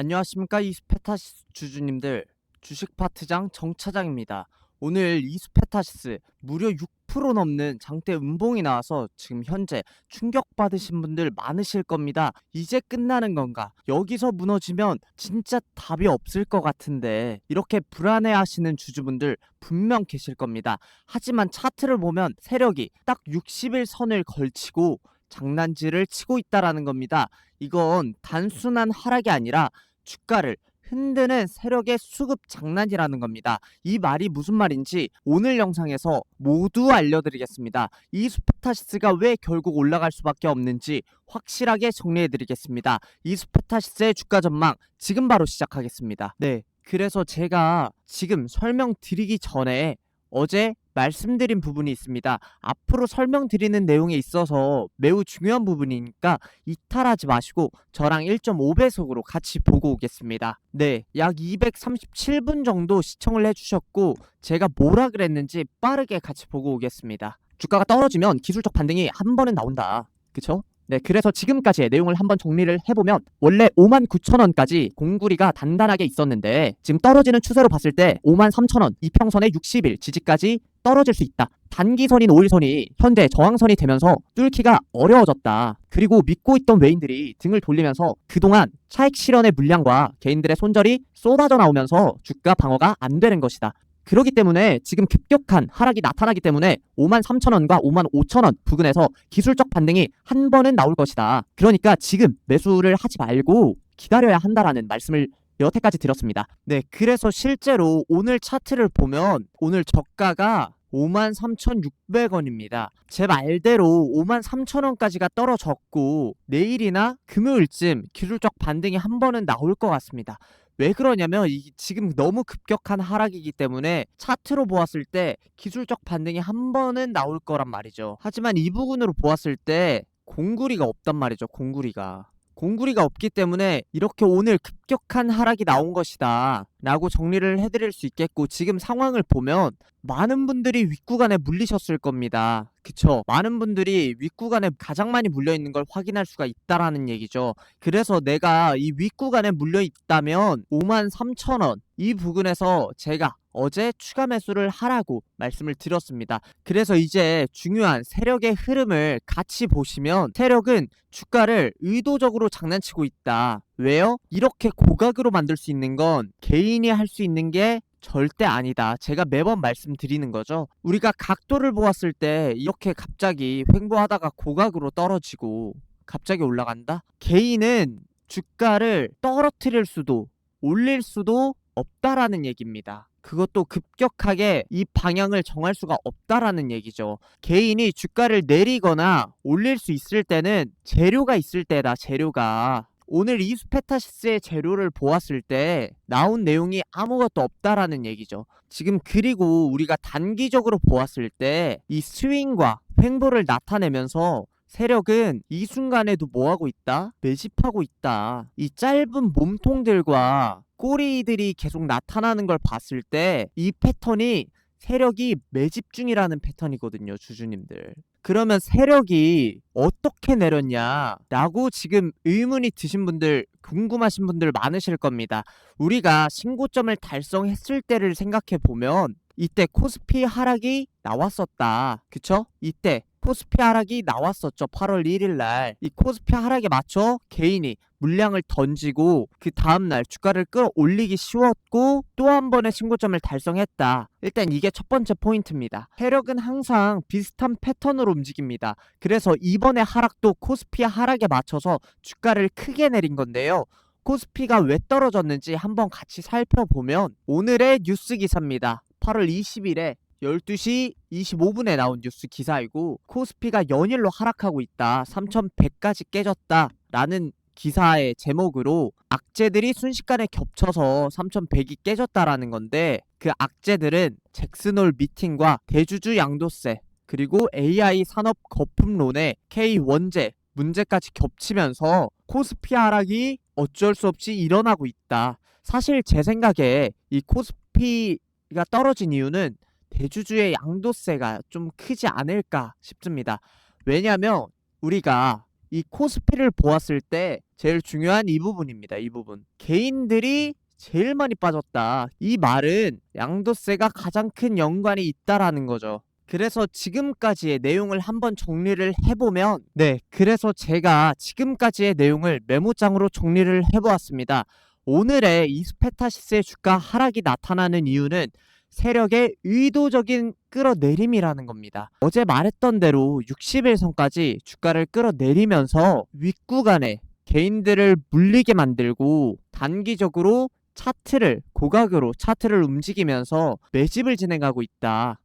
안녕하십니까 이스페타시스 주주님들 주식 파트장 정차장입니다. 오늘 이스페타시스 무려 6% 넘는 장대 음봉이 나와서 지금 현재 충격받으신 분들 많으실 겁니다. 이제 끝나는 건가? 여기서 무너지면 진짜 답이 없을 것 같은데 이렇게 불안해 하시는 주주분들 분명 계실 겁니다. 하지만 차트를 보면 세력이 딱 60일 선을 걸치고 장난질을 치고 있다라는 겁니다. 이건 단순한 하락이 아니라 주가를 흔드는 세력의 수급 장난이라는 겁니다. 이 말이 무슨 말인지 오늘 영상에서 모두 알려드리겠습니다. 이 스페타시스가 왜 결국 올라갈 수밖에 없는지 확실하게 정리해드리겠습니다. 이 스페타시스의 주가 전망 지금 바로 시작하겠습니다. 네, 그래서 제가 지금 설명드리기 전에 어제 말씀드린 부분이 있습니다. 앞으로 설명드리는 내용에 있어서 매우 중요한 부분이니까 이탈하지 마시고 저랑 1.5배속으로 같이 보고 오겠습니다. 네, 약 237분 정도 시청을 해주셨고 제가 뭐라 그랬는지 빠르게 같이 보고 오겠습니다. 주가가 떨어지면 기술적 반등이 한 번은 나온다. 그쵸? 네, 그래서 지금까지의 내용을 한번 정리를 해보면 원래 59,000원까지 공구리가 단단하게 있었는데 지금 떨어지는 추세로 봤을 때 53,000원 이평선의 60일 지지까지 떨어질 수 있다. 단기선인 5일선이 현재 저항선이 되면서 뚫기가 어려워졌다. 그리고 믿고 있던 외인들이 등을 돌리면서 그동안 차익 실현의 물량과 개인들의 손절이 쏟아져 나오면서 주가 방어가 안 되는 것이다. 그렇기 때문에 지금 급격한 하락이 나타나기 때문에 5만 3천 원과 5만 5천 원 부근에서 기술적 반등이 한 번은 나올 것이다. 그러니까 지금 매수를 하지 말고 기다려야 한다라는 말씀을 여태까지 드렸습니다. 네, 그래서 실제로 오늘 차트를 보면 오늘 저가가 53,600원입니다. 제 말대로 53,000원까지가 떨어졌고 내일이나 금요일쯤 기술적 반등이 한 번은 나올 것 같습니다. 왜 그러냐면 이 지금 너무 급격한 하락이기 때문에 차트로 보았을 때 기술적 반등이 한 번은 나올 거란 말이죠. 하지만 이 부분으로 보았을 때 공구리가 없단 말이죠. 공구리가. 공구리가 없기 때문에 이렇게 오늘 급격한 하락이 나온 것이다 라고 정리를 해드릴 수 있겠고 지금 상황을 보면 많은 분들이 윗구간에 물리셨을 겁니다. 그쵸? 많은 분들이 윗구간에 가장 많이 물려있는 걸 확인할 수가 있다라는 얘기죠. 그래서 내가 이 윗구간에 물려있다면 53,000원 이 부근에서 제가 어제 추가 매수를 하라고 말씀을 드렸습니다. 그래서 이제 중요한 세력의 흐름을 같이 보시면 세력은 주가를 의도적으로 장난치고 있다. 왜요? 이렇게 고각으로 만들 수 있는 건 개인이 할 수 있는 게 절대 아니다. 제가 매번 말씀드리는 거죠. 우리가 각도를 보았을 때 이렇게 갑자기 횡보하다가 고각으로 떨어지고 갑자기 올라간다? 개인은 주가를 떨어뜨릴 수도 올릴 수도 없다라는 얘기입니다. 그것도 급격하게 이 방향을 정할 수가 없다라는 얘기죠. 개인이 주가를 내리거나 올릴 수 있을 때는 재료가 있을 때다, 재료가. 오늘 이스페타시스의 재료를 보았을 때 나온 내용이 아무것도 없다라는 얘기죠. 지금 그리고 우리가 단기적으로 보았을 때 이 스윙과 횡보를 나타내면서 세력은 이 순간에도 뭐하고 있다? 매집하고 있다. 이 짧은 몸통들과 꼬리들이 계속 나타나는 걸 봤을 때 이 패턴이 세력이 매집 중이라는 패턴이거든요, 주주님들. 그러면 세력이 어떻게 내렸냐라고 지금 의문이 드신 분들, 궁금하신 분들 많으실 겁니다. 우리가 신고점을 달성했을 때를 생각해 보면 이때 코스피 하락이 나왔었다. 그쵸? 이때 코스피 하락이 나왔었죠. 8월 1일 날. 이 코스피 하락에 맞춰 개인이 물량을 던지고 그 다음날 주가를 끌어올리기 쉬웠고 또 한 번의 신고점을 달성했다. 일단 이게 첫 번째 포인트입니다. 세력은 항상 비슷한 패턴으로 움직입니다. 그래서 이번에 하락도 코스피 하락에 맞춰서 주가를 크게 내린 건데요. 코스피가 왜 떨어졌는지 한번 같이 살펴보면 오늘의 뉴스 기사입니다. 8월 20일에 12시 25분에 나온 뉴스 기사이고 코스피가 연일로 하락하고 있다. 3100까지 깨졌다. 라는 기사의 제목으로 악재들이 순식간에 겹쳐서 3100이 깨졌다라는 건데 그 악재들은 잭슨홀 미팅과 대주주 양도세 그리고 AI 산업 거품론의 K 원재 문제까지 겹치면서 코스피 하락이 어쩔 수 없이 일어나고 있다. 사실 제 생각에 이 코스피가 떨어진 이유는 대주주의 양도세가 좀 크지 않을까 싶습니다. 왜냐하면 우리가 이 코스피를 보았을 때 제일 중요한 이 부분입니다. 이 부분. 개인들이 제일 많이 빠졌다. 이 말은 양도세가 가장 큰 연관이 있다라는 거죠. 그래서 지금까지의 내용을 한번 정리를 해보면 네 그래서 제가 지금까지의 내용을 메모장으로 정리를 해보았습니다. 오늘의 이스페타시스의 주가 하락이 나타나는 이유는 세력의 의도적인 끌어내림이라는 겁니다. 어제 말했던 대로 60일 선까지 주가를 끌어내리면서 윗구간에 개인들을 물리게 만들고 단기적으로 차트를 고각으로 차트를 움직이면서 매집을 진행하고 있다.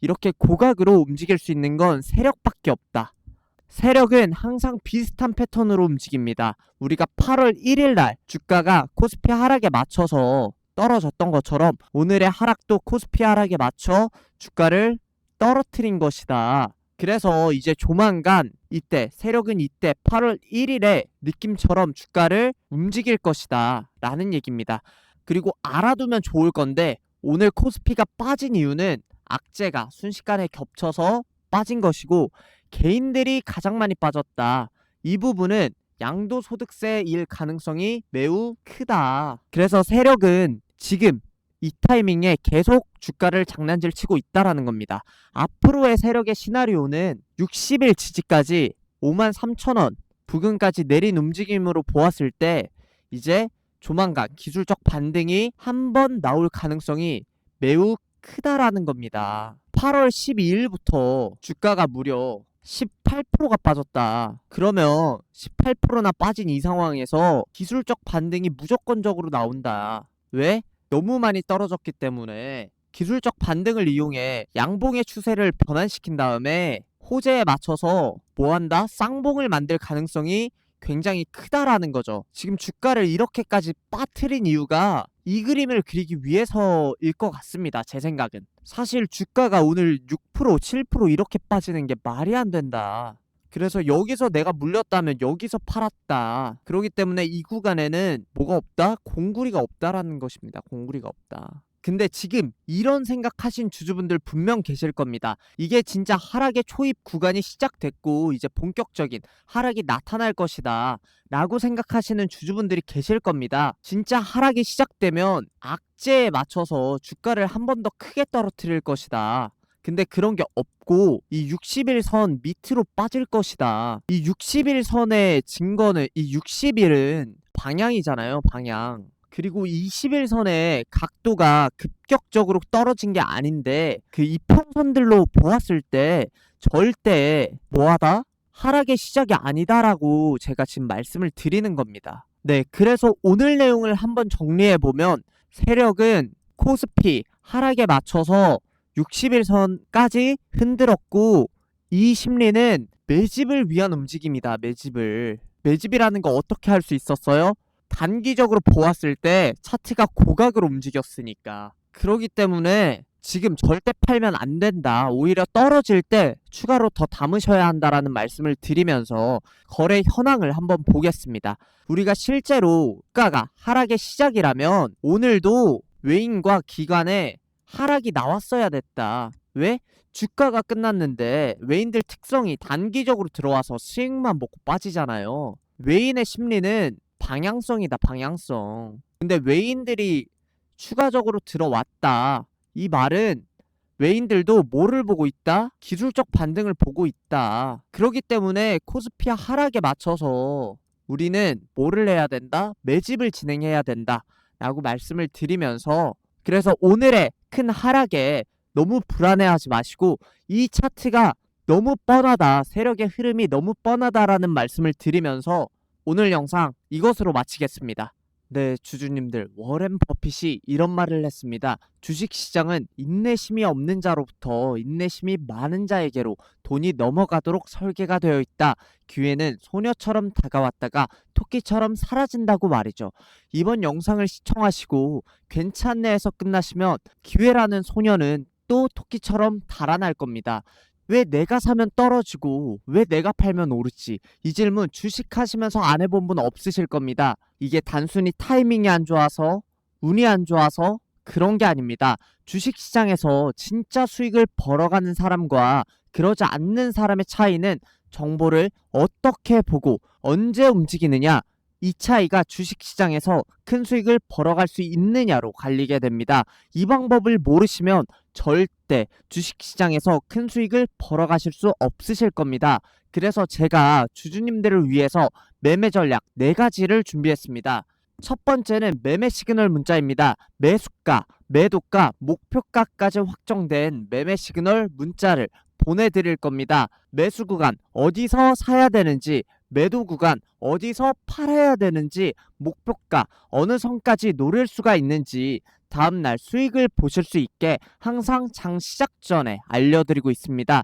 이렇게 고각으로 움직일 수 있는 건 세력밖에 없다. 세력은 항상 비슷한 패턴으로 움직입니다. 우리가 8월 1일 날 주가가 코스피 하락에 맞춰서 떨어졌던 것처럼 오늘의 하락도 코스피 하락에 맞춰 주가를 떨어뜨린 것이다. 그래서 이제 조만간 이때 세력은 이때 8월 1일에 느낌처럼 주가를 움직일 것이다 라는 얘기입니다. 그리고 알아두면 좋을 건데 오늘 코스피가 빠진 이유는 악재가 순식간에 겹쳐서 빠진 것이고 개인들이 가장 많이 빠졌다. 이 부분은 양도소득세일 가능성이 매우 크다. 그래서 세력은 지금 이 타이밍에 계속 주가를 장난질 치고 있다라는 겁니다. 앞으로의 세력의 시나리오는 60일 지지까지 5만 3천 원 부근까지 내린 움직임으로 보았을 때 이제 조만간 기술적 반등이 한 번 나올 가능성이 매우 크다라는 겁니다. 8월 12일부터 주가가 무려 18%가 빠졌다. 그러면 18%나 빠진 이 상황에서 기술적 반등이 무조건적으로 나온다. 왜? 너무 많이 떨어졌기 때문에 기술적 반등을 이용해 양봉의 추세를 변환시킨 다음에 호재에 맞춰서 뭐 한다? 쌍봉을 만들 가능성이 굉장히 크다라는 거죠. 지금 주가를 이렇게까지 빠뜨린 이유가 이 그림을 그리기 위해서일 것 같습니다. 제 생각은. 사실 주가가 오늘 6% 7% 이렇게 빠지는 게 말이 안 된다. 그래서 여기서 내가 물렸다면 여기서 팔았다. 그렇기 때문에 이 구간에는 뭐가 없다? 공구리가 없다라는 것입니다. 공구리가 없다. 근데 지금 이런 생각하신 주주분들 분명 계실 겁니다. 이게 진짜 하락의 초입 구간이 시작됐고 이제 본격적인 하락이 나타날 것이다. 라고 생각하시는 주주분들이 계실 겁니다. 진짜 하락이 시작되면 악재에 맞춰서 주가를 한 번 더 크게 떨어뜨릴 것이다. 근데 그런 게 없고 이 60일 선 밑으로 빠질 것이다. 이 60일 선의 증거는 이 60일은 방향이잖아요. 방향. 그리고 20일 선의 각도가 급격적으로 떨어진 게 아닌데 그 이평선들로 보았을 때 절대 뭐하다? 하락의 시작이 아니다라고 제가 지금 말씀을 드리는 겁니다. 네, 그래서 오늘 내용을 한번 정리해 보면 세력은 코스피 하락에 맞춰서 60일선까지 흔들었고 이 심리는 매집을 위한 움직임이다. 매집을. 매집이라는 거 어떻게 할 수 있었어요? 단기적으로 보았을 때 차트가 고각으로 움직였으니까. 그러기 때문에 지금 절대 팔면 안 된다. 오히려 떨어질 때 추가로 더 담으셔야 한다라는 말씀을 드리면서 거래 현황을 한번 보겠습니다. 우리가 실제로 주가가 하락의 시작이라면 오늘도 외인과 기관에 하락이 나왔어야 됐다. 왜? 주가가 끝났는데 외인들 특성이 단기적으로 들어와서 수익만 먹고 빠지잖아요. 외인의 심리는 방향성이다, 방향성. 근데 외인들이 추가적으로 들어왔다. 이 말은 외인들도 뭐를 보고 있다? 기술적 반등을 보고 있다. 그렇기 때문에 코스피 하락에 맞춰서 우리는 뭐를 해야 된다? 매집을 진행해야 된다. 라고 말씀을 드리면서 그래서 오늘의 큰 하락에 너무 불안해하지 마시고 이 차트가 너무 뻔하다. 세력의 흐름이 너무 뻔하다라는 말씀을 드리면서 오늘 영상 이것으로 마치겠습니다. 네, 주주님들, 워렌 버핏이 이런 말을 했습니다. 주식 시장은 인내심이 없는 자로부터 인내심이 많은 자에게로 돈이 넘어가도록 설계가 되어 있다. 기회는 소녀처럼 다가왔다가 토끼처럼 사라진다고 말이죠. 이번 영상을 시청하시고 괜찮네에서 끝나시면 기회라는 소녀는 또 토끼처럼 달아날 겁니다. 왜 내가 사면 떨어지고 왜 내가 팔면 오르지? 이 질문 주식하시면서 안 해본 분 없으실 겁니다. 이게 단순히 타이밍이 안 좋아서 운이 안 좋아서 그런 게 아닙니다. 주식 시장에서 진짜 수익을 벌어가는 사람과 그러지 않는 사람의 차이는 정보를 어떻게 보고 언제 움직이느냐 이 차이가 주식시장에서 큰 수익을 벌어갈 수 있느냐로 갈리게 됩니다. 이 방법을 모르시면 절대 주식시장에서 큰 수익을 벌어가실 수 없으실 겁니다. 그래서 제가 주주님들을 위해서 매매 전략 4가지를 준비했습니다. 첫 번째는 매매 시그널 문자입니다. 매수가, 매도가, 목표가까지 확정된 매매 시그널 문자를 보내드릴 겁니다. 매수 구간 어디서 사야 되는지, 매도 구간 어디서 팔아야 되는지, 목표가 어느 선까지 노릴 수가 있는지 다음날 수익을 보실 수 있게 항상 장 시작 전에 알려드리고 있습니다.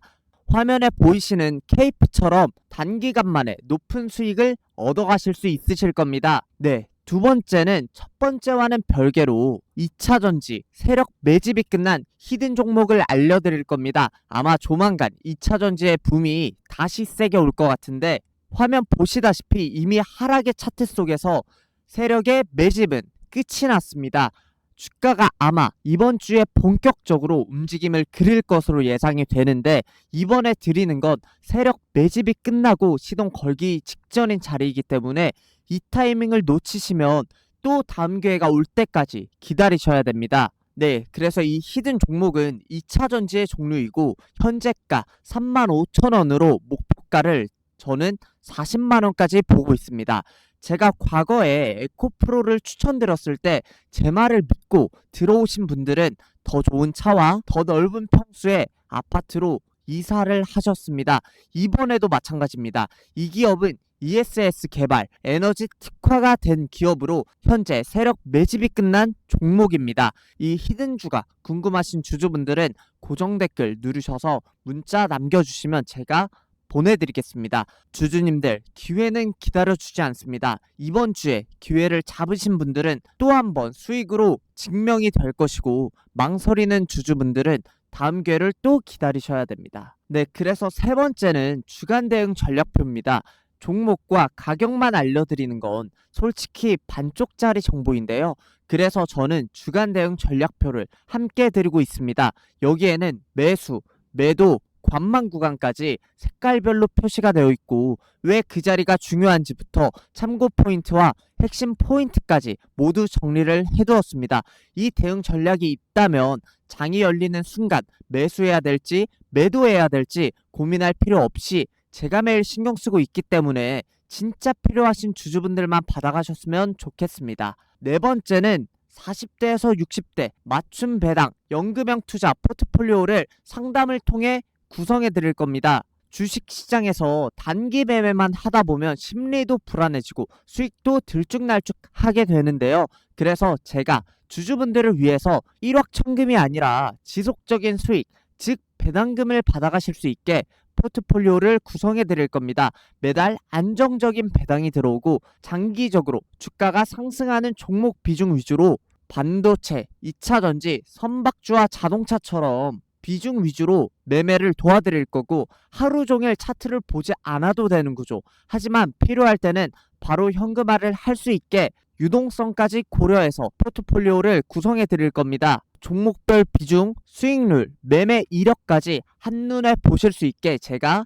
화면에 보이시는 케이프처럼 단기간 만에 높은 수익을 얻어가실 수 있으실 겁니다. 네. 두 번째는 첫 번째와는 별개로 2차 전지 세력 매집이 끝난 히든 종목을 알려드릴 겁니다. 아마 조만간 2차 전지의 붐이 다시 세게 올 것 같은데 화면 보시다시피 이미 하락의 차트 속에서 세력의 매집은 끝이 났습니다. 주가가 아마 이번 주에 본격적으로 움직임을 그릴 것으로 예상이 되는데 이번에 드리는 건 세력 매집이 끝나고 시동 걸기 직전인 자리이기 때문에 이 타이밍을 놓치시면 또 다음 기회가 올 때까지 기다리셔야 됩니다. 네, 그래서 이 히든 종목은 2차 전지의 종류이고 현재가 35,000원으로 목표가를 저는 40만 원까지 보고 있습니다. 제가 과거에 에코프로를 추천드렸을 때 제 말을 믿고 들어오신 분들은 더 좋은 차와 더 넓은 평수의 아파트로 이사를 하셨습니다. 이번에도 마찬가지입니다. 이 기업은 ESS 개발, 에너지 특화가 된 기업으로 현재 세력 매집이 끝난 종목입니다. 이 히든주가 궁금하신 주주분들은 고정 댓글 누르셔서 문자 남겨주시면 제가 보내드리겠습니다. 주주님들, 기회는 기다려주지 않습니다. 이번 주에 기회를 잡으신 분들은 또 한 번 수익으로 증명이 될 것이고, 망설이는 주주분들은 다음 기회를 또 기다리셔야 됩니다. 네, 그래서 세 번째는 주간 대응 전략표입니다. 종목과 가격만 알려드리는 건 솔직히 반쪽짜리 정보인데요. 그래서 저는 주간 대응 전략표를 함께 드리고 있습니다. 여기에는 매수, 매도, 관망 구간까지 색깔별로 표시가 되어 있고 왜 그 자리가 중요한지부터 참고 포인트와 핵심 포인트까지 모두 정리를 해두었습니다. 이 대응 전략이 있다면 장이 열리는 순간 매수해야 될지 매도해야 될지 고민할 필요 없이 제가 매일 신경 쓰고 있기 때문에 진짜 필요하신 주주분들만 받아가셨으면 좋겠습니다. 네 번째는 40대에서 60대 맞춤 배당 연금형 투자 포트폴리오를 상담을 통해 구성해 드릴 겁니다. 주식 시장에서 단기 매매만 하다 보면 심리도 불안해지고 수익도 들쭉날쭉 하게 되는데요. 그래서 제가 주주분들을 위해서 일확천금이 아니라 지속적인 수익, 즉 배당금을 받아가실 수 있게 포트폴리오를 구성해 드릴 겁니다. 매달 안정적인 배당이 들어오고 장기적으로 주가가 상승하는 종목 비중 위주로 반도체, 2차 전지, 선박주와 자동차처럼 비중 위주로 매매를 도와드릴 거고 하루 종일 차트를 보지 않아도 되는 구조. 하지만 필요할 때는 바로 현금화를 할 수 있게 유동성까지 고려해서 포트폴리오를 구성해 드릴 겁니다. 종목별 비중, 수익률, 매매 이력까지 한눈에 보실 수 있게 제가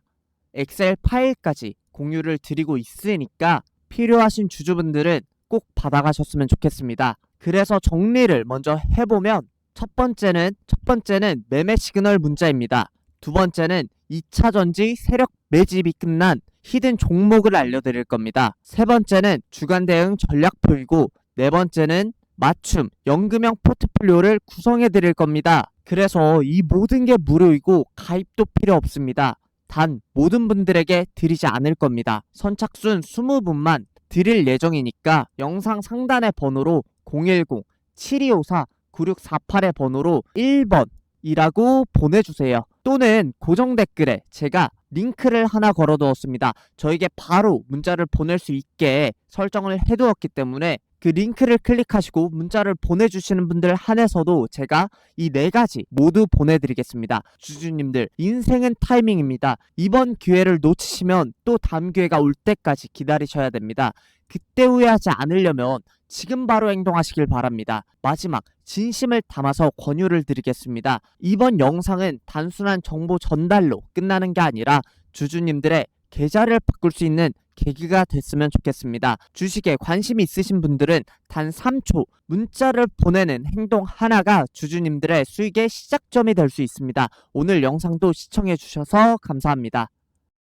엑셀 파일까지 공유를 드리고 있으니까 필요하신 주주분들은 꼭 받아가셨으면 좋겠습니다. 그래서 정리를 먼저 해보면 첫 번째는 첫 번째는 매매 시그널 문자입니다. 두 번째는 2차 전지 세력 매집이 끝난 히든 종목을 알려드릴 겁니다. 세 번째는 주간 대응 전략표이고 네 번째는 맞춤 연금형 포트폴리오를 구성해 드릴 겁니다. 그래서 이 모든 게 무료이고 가입도 필요 없습니다. 단 모든 분들에게 드리지 않을 겁니다. 선착순 20분만 드릴 예정이니까 영상 상단의 번호로 010 7254 9648의 번호로 1번이라고 보내주세요. 또는 고정 댓글에 제가 링크를 하나 걸어 두었습니다. 저에게 바로 문자를 보낼 수 있게 설정을 해두었기 때문에 그 링크를 클릭하시고 문자를 보내주시는 분들 한해서도 제가 이 네 가지 모두 보내드리겠습니다. 주주님들, 인생은 타이밍입니다. 이번 기회를 놓치시면 또 다음 기회가 올 때까지 기다리셔야 됩니다. 그때 후회하지 않으려면 지금 바로 행동하시길 바랍니다. 마지막, 진심을 담아서 권유를 드리겠습니다. 이번 영상은 단순한 정보 전달로 끝나는 게 아니라 주주님들의 계좌를 바꿀 수 있는 계기가 됐으면 좋겠습니다. 주식에 관심이 있으신 분들은 단 3초 문자를 보내는 행동 하나가 주주님들의 수익의 시작점이 될 수 있습니다. 오늘 영상도 시청해 주셔서 감사합니다.